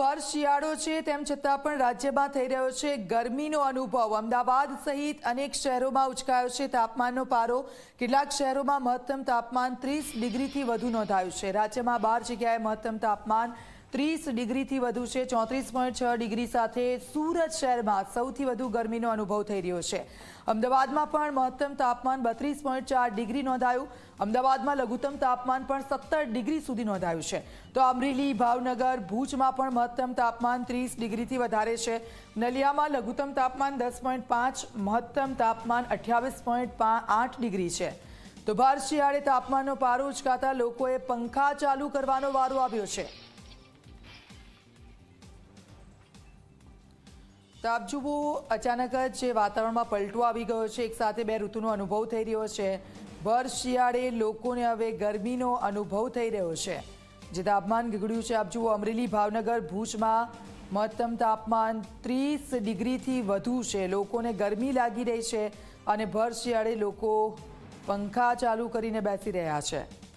ભર શિયાળો છે, તેમ છતાં પણ રાજ્યમાં થઈ રહ્યો છે ગરમીનો અનુભવ. અમદાવાદ સહિત અનેક શહેરોમાં ઉચકાયો છે તાપમાનનો પારો. કેટલાક શહેરોમાં મહત્તમ તાપમાન ત્રીસ ડિગ્રીથી વધુ નોંધાયું છે. રાજ્યમાં બાર જગ્યાએ મહત્તમ તાપમાન ત્રીસ ડિગ્રીથી વધુ છે, ચોત્રીસ પોઈન્ટ છ ડિગ્રી સાથે સુરત શહેરમાં સૌથી વધુ ગરમીનો અનુભવ થઈ રહ્યો છે. અમદાવાદમાં પણ મહત્તમ તાપમાન બત્રીસ પોઈન્ટ ચાર ડિગ્રી નોંધાયું. અમદાવાદમાં લઘુત્તમ તાપમાન પણ સત્તર ડિગ્રી સુધી નોંધાયું છે. તો અમરેલી, ભાવનગર, ભુજમાં પણ મહત્તમ તાપમાન ત્રીસ ડિગ્રીથી વધારે છે. નલિયામાં લઘુત્તમ તાપમાન દસ પોઈન્ટ પાંચ, મહત્તમ તાપમાન અઠ્યાવીસ પોઈન્ટ આઠ ડિગ્રી છે. તો ભાર શિયાળે તાપમાનનો પારો ઉચકાતા લોકોએ પંખા ચાલુ કરવાનો વારો આવ્યો છે. તો આપ જુઓ, અચાનક જ વાતાવરણમાં પલટો આવી ગયો છે, એક સાથે બે ઋતુનો અનુભવ થઈ રહ્યો છે. ભર શિયાળે લોકોને હવે ગરમીનો અનુભવ થઈ રહ્યો છે. જે તાપમાન ગગડ્યું છે, આપ જુઓ, અમરેલી, ભાવનગર, ભુજમાં મહત્તમ તાપમાન ત્રીસ ડિગ્રીથી વધુ છે. લોકોને ગરમી લાગી રહી છે અને ભર શિયાળે લોકો પંખા ચાલુ કરીને બેસી રહ્યા છે.